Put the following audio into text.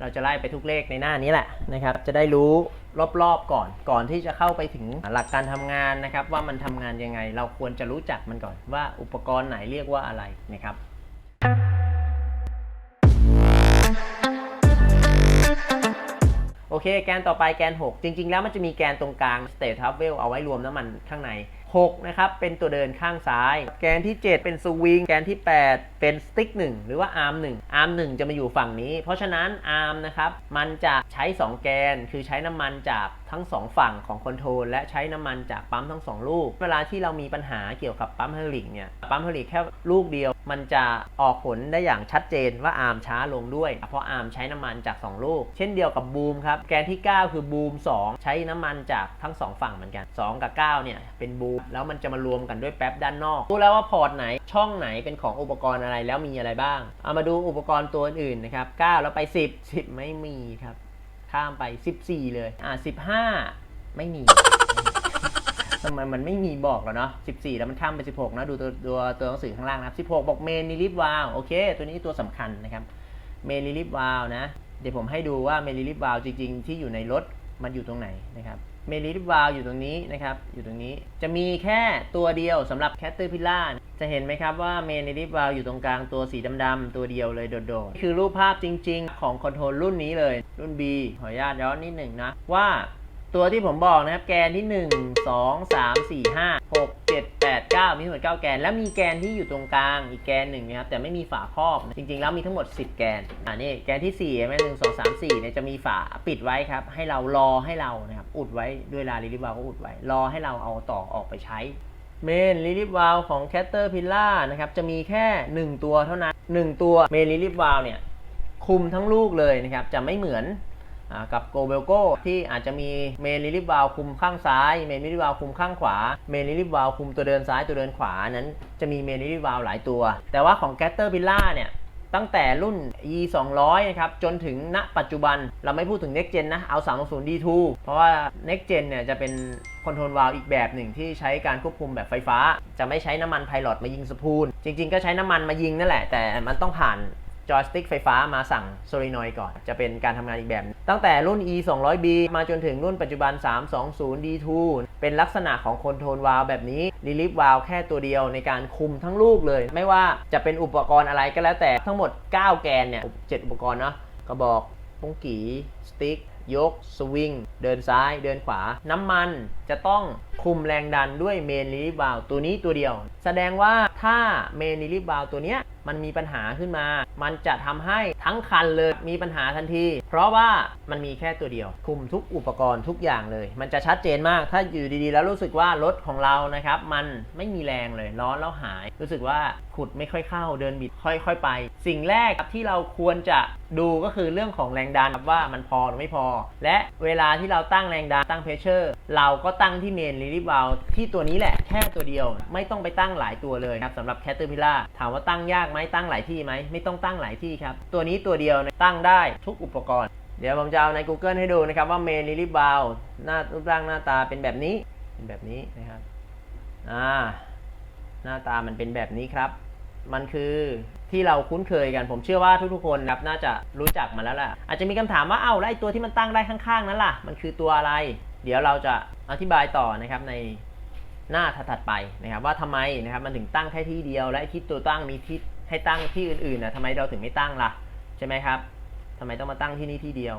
เราจะไล่ไปทุกเลขในหน้านี้แหละนะครับ จะได้รู้รอบๆก่อน ก่อนที่จะเข้าไปถึงหลักการทำงานนะครับ ว่ามันทำงานยังไง เราควรจะรู้จักมันก่อนว่าอุปกรณ์ไหนเรียกว่าอะไรนะครับโอเค แกนต่อไปแกน 6 จริง ๆ แล้วมันจะมีแกนตรงกลาง state travel เอาไว้รวมน้ำมันข้างใน 6นะครับเป็นตัวเดินข้างซ้าย แกนที่ 7 เป็นสวิงแกนที่ 8 เป็นสติ๊ก1หรือว่าอาร์ม1อาร์ม1จะมาอยู่ฝั่งนี้ เพราะฉะนั้นอาร์มนะครับมันจะใช้ 2 แกน คือใช้น้ำมันจากทั้ง 2 ฝั่งของคอนโทรลและใช้น้ำมันจากปั๊มทั้ง 2 ลูก เวลาที่เรามีปัญหาเกี่ยวกับปั๊มไฮลิกเนี่ยปั๊มไฮลิกแค่ลูกเดียว มันจะออกผลได้อย่างชัดเจนว่าอาร์มช้าลงด้วย เพราะอาร์มใช้น้ำมันจาก 2 ลูก เช่นเดียวกับบูมครับแกนที่ 9 คือบูม2 ใช้น้ำมันจากทั้ง 2 ฝั่งเหมือนกัน 2 กับ 9เนี่ยเป็นบูมแล้วมันจะมารวมกันด้วยแป๊บด้านนอกรู้แล้วว่าพอร์ตไหนช่องไหนเป็นของอุปกรณ์อะไรแล้วมีอะไรบ้าง เอามาดูอุปกรณ์ตัวอื่นนะครับ9แล้วไป 10 10 ไม่มีครับ ข้ามไป 14 เลยอ่า15 ไม่มีทำไมมันไม่มีบอกแล้วเนาะ 14 แล้วมันข้ามไป 16 นะ ดูตัวตัวตัวหนังสือข้างล่างนะครับ 16 บอกเมนลิลิฟวาลโอเค ตัวนี้ตัวสำคัญนะครับ เมนลิลิฟวาลนะ เดี๋ยวผมให้ดูว่าเมนลิลิฟวาลจริง ๆ ที่อยู่ในรถมันอยู่ตรงไหนนะครับ เมลิทิวาลอยู่ตรงนี้นะครับ อยู่ตรงนี้ จะมีแค่ตัวเดียวสำหรับแคตเตอร์พิล่าจะเห็นไหมครับว่าเมลิทิวาลอยู่ตรงกลางตัวสีดำๆตัวเดียวเลยโดดๆ คือรูปภาพจริง ๆ ของคอนโทรลรุ่นนี้เลย รุ่น B ขออนุญาตย้อนนิดหนึ่งนะ ว่าตัวที่ผมบอกนะครับ แกนที่ 1 2 3 4 5 6 7 9 มีทั้งหมด 9 แกน แล้วมีแกนที่อยู่ตรงกลางอีกแกนหนึ่งนะครับแต่ไม่มีฝาครอบ จริง ๆ แล้วมีทั้งหมด 10 แกนอ่านี่แกนที่4เห็นไหมหนึ่งสองสามสี่เนี่ยจะมีฝาปิดไว้ครับให้เรารอให้เรานะครับอุดไว้ด้วยลาลิลิบาก็อุดไว้ รอให้เราเอาต่อออกไปใช้เมนลิลิฟวาลของ Caterpillar นะครับจะมีแค่ 1 ตัวเท่านั้น 1 ตัวเมนลิลิฟวาลเนี่ยคุมทั้งลูกเลยนะครับจะไม่เหมือน กับโกเบลโกที่อาจจะมีเมนลิลิฟวาลคุมข้างซ้าย เมนลิลิฟวาลคุมข้างขวา เมนลิลิฟวาลคุมตัวเดินซ้ายตัวเดินขวานั้นจะมีเมนลิลิฟวาลหลายตัว แต่ว่าของ Caterpillar เนี่ยตั้งแต่รุ่น e 2 0 0นะครับ จนถึงณปัจจุบัน เราไม่พูดถึง next gen นะ เอา 360 d2 เพราะว่า next gen เนี่ยจะเป็นคอนโทรลวาลอีกแบบหนึ่งที่ใช้การควบคุมแบบไฟฟ้า จะไม่ใช้น้ำมันไพลอตมายิงสปูลจริง ๆ ก็ใช้น้ำมันมายิงนั่นแหละ แต่มันต้องผ่าน จอยสติ๊กไฟฟ้ามาสั่งโซลินอยก่อน จะเป็นการทำงานอีกแบบ ตั้งแต่รุ่น e 2 0 0 b มาจนถึงรุ่นปัจจุบัน 320 d2 เป็นลักษณะของคอนโทรลวาลแบบนี้ลิลิฟวาลแค่ตัวเดียวในการคุมทั้งลูกเลย ไม่ว่าจะเป็นอุปกรณ์อะไรก็แล้วแต่ทั้งหมด 9 แกนเนี่ย7อุปกรณ์เนาะกระบอกปุ้งกีสติ๊กยก สวิง เดินซ้าย เดินขวา น้ำมันจะต้องคุมแรงดันด้วยเมนลิลิฟวาลตัวนี้ตัวเดียว แสดงว่าถ้าเมนลิลิฟวาลตัวเนี้ย มันมีปัญหาขึ้นมา มันจะทำให้ทั้งคันเลยมีปัญหาทันที เพราะว่ามันมีแค่ตัวเดียว คุมทุกอุปกรณ์ทุกอย่างเลย มันจะชัดเจนมาก ถ้าอยู่ดีๆ แล้วรู้สึกว่ารถของเรานะครับ มันไม่มีแรงเลย ร้อนแล้วหาย รู้สึกว่าขุดไม่ค่อยเข้า เดินบิดค่อย ๆ ไป สิ่งแรกที่เราควรจะดูก็คือเรื่องของแรงดันว่ามันพอหรือไม่พอ และเวลาที่เราตั้งแรงดันตั้งเพชเชอร์ เราก็ตั้งที่เมนลิลิบาลที่ตัวนี้แหละแค่ตัวเดียว ไม่ต้องไปตั้งหลายตัวเลยครับสำหรับแคตเตอร์พิล่าถามว่าตั้งยากไหมตั้งหลายที่ไหมไม่ต้องตั้งหลายที่ครับ ตัวนี้ตัวเดียวตั้งได้ทุกอุปกรณ์ เดี๋ยวผมจะเอาใน Google ให้ดูนะครับว่าเมนลิลิบาลหน้ารูปร่างหน้าตาเป็นแบบนี้เป็นแบบนี้นะครับอ่าหน้าตามันเป็นแบบนี้ครับ มันคือที่เราคุ้นเคยกันผมเชื่อว่าทุกๆคนครับน่าจะรู้จักมาแล้วล่ะ อาจจะมีคำถามว่าเอ้าแล้วไอ้ตัวที่มันตั้งได้ข้างๆนั้นล่ะ มันคือตัวอะไร เดี๋ยวเราจะอธิบายต่อนะครับในหน้าถัดไปนะครับว่าทำไมนะครับมันถึงตั้งแค่ที่เดียวและที่ตัวตั้งมีที่ ให้ตั้งที่อื่นๆนะทำไมเราถึงไม่ตั้งล่ะ ใช่ไหมครับทำไมต้องมาตั้งที่นี่ที่เดียว